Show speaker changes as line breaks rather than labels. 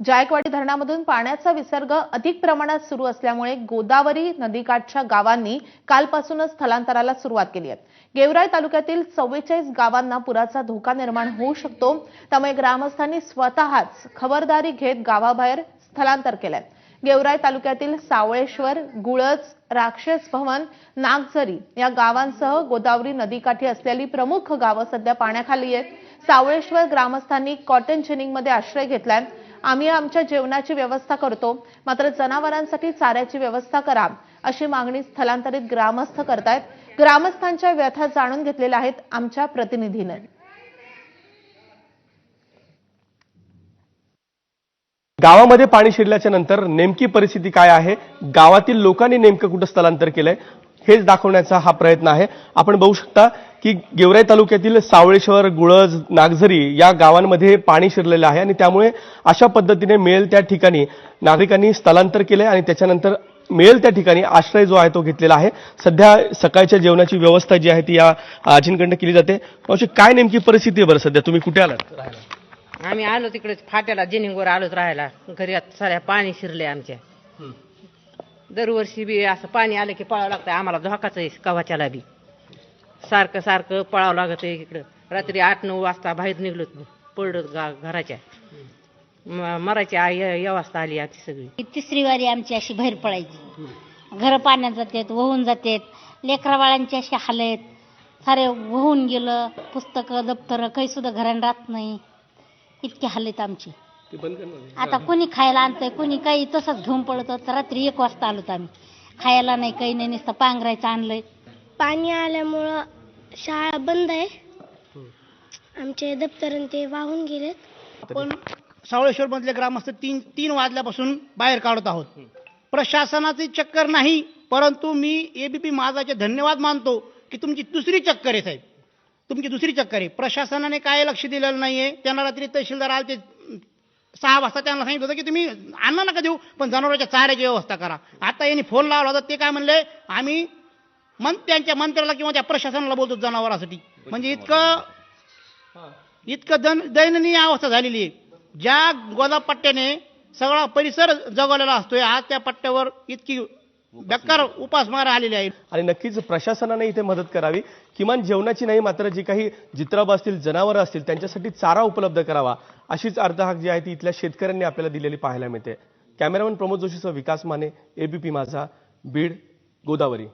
जायकवाडी धरणामधून पाण्याचा विसर्ग अधिक प्रमाणात सुरू असल्यामुळे गोदावरी नदीकाठच्या गावांनी कालपासूनच स्थलांतराला सुरुवात केली आहे. गेवराई तालुक्यातील चव्वेचाळीस गावांना पुराचा धोका निर्माण होऊ शकतो. त्यामुळे ग्रामस्थांनी स्वतःच खबरदारी घेत गावाबाहेर स्थलांतर केलंय. गेवराई तालुक्यातील सावळेश्वर गुळज राक्षस भवन नागझरी या गावांसह गोदावरी नदीकाठी असलेली प्रमुख गावं सध्या पाण्याखाली आहेत. सावळेश्वर ग्रामस्थांनी कॉटन जिनिंगमध्ये आश्रय घेतलाय. आम्ही आमच्या जेवणाची व्यवस्था करतो. मात्र जनावरांसाठी चाऱ्याची व्यवस्था करा अशी मागणी स्थलांतरित ग्रामस्थ करतायत. ग्रामस्थांच्या व्यथा जाणून घेतलेल्या आहेत आमच्या प्रतिनिधीने.
गावामध्ये पाणी शिरल्याच्या नंतर नेमकी परिस्थिती काय आहे? गावातील लोकांनी नेमकं कुठं स्थलांतर केलंय? हेच दाखवण्याचा हा प्रयत्न आहे. आपण बघू शकता की गेवराई तालुक्यातील सावळेश्वर गुळज नागझरी या गावांमध्ये पाणी शिरलेलं आहे आणि त्यामुळे अशा पद्धतीने मिळेल त्या ठिकाणी नागरिकांनी स्थलांतर केलंय आणि त्याच्यानंतर मिळेल त्या ठिकाणी आश्रय जो आहे तो घेतलेला आहे. सध्या सकाळच्या जेवणाची व्यवस्था जी आहे ती या आजींकडनं केली जाते. मावशी, काय नेमकी परिस्थिती आहे बरं सध्या? तुम्ही कुठे आलात? राहायला?
आम्ही आलो तिकडे फाट्याला जेनिंगवर आलोच राहायला. घरी आता साऱ्या पाणी शिरले आमच्या. दरवर्षी बी असं पाणी आलं की पळावं लागतं आम्हाला धोकाच आहे कवाच्याला बी. सारखं सारखं पळावं लागत आहे इकडं. रात्री आठ नऊ वाजता बाहेर निघलो पडत गा घराच्या. म- मरायची आई व्यवस्था आली आमची सगळी.
ही तिसरी वारी आमची अशी बाहेर पडायची. घरं पाण्यात जातात वाहून जातात. लेकरा बाळांची अशी हालत. सारे वाहून गेलं पुस्तकं दप्तरं काही सुद्धा घरात राहत नाही. इतकी हालत आमची. आता कोणी खायला आणतंय कोणी काही तसंच घेऊन पडत रात्री एक वाजता आलो आम्ही. खायला नाही काही नाही नुसतं पांघरायचं आणलंय.
पाणी आल्यामुळं शाळा बंद आहे. आमचे दप्तर आणि ते वाहून गेलेत.
पण सावळेश्वर मधले ग्रामस्थ तीन तीन वाजल्यापासून बाहेर काढत आहोत. प्रशासनाची चक्कर नाही परंतु मी एबीपी माझाचे धन्यवाद मानतो की तुमची दुसरी चक्कर आहे साहेब. तुमची दुसरी चक्कर आहे. प्रशासनाने काय लक्ष दिलेलं नाहीये? त्यांना रात्री तहसीलदार आले ते सहा वाजता त्यांना सांगितलं होतं की तुम्ही अन्न नका देऊ पण जनावरांच्या चाऱ्याची व्यवस्था करा. आता यांनी फोन लावला होता ते काय म्हणले आम्ही मन त्यांच्या मंत्र्याला किंवा त्या प्रशासनाला बोलतो जनावरांसाठी. म्हणजे इतकं इतकं दन दयनीय अवस्था झालेली आहे. ज्या गोदापट्ट्याने सगळा परिसर जगवलेला असतोय आज त्या पट्ट्यावर इतकी बेकार उपासमार आलेली आहे
आणि नक्कीच प्रशासनाने इथे मदत करावी. किमान जेवणाची नाही मात्र जी काही जित्राब असतील जनावरं असतील त्यांच्यासाठी चारा उपलब्ध करावा. अशीच अर्थहाक जी आहे ती इथल्या शेतकऱ्यांनी आपल्याला दिलेली पाहायला मिळते. कॅमेरामन प्रमोद जोशीसह विकास माने एबीपी माझा बीड गोदावरी.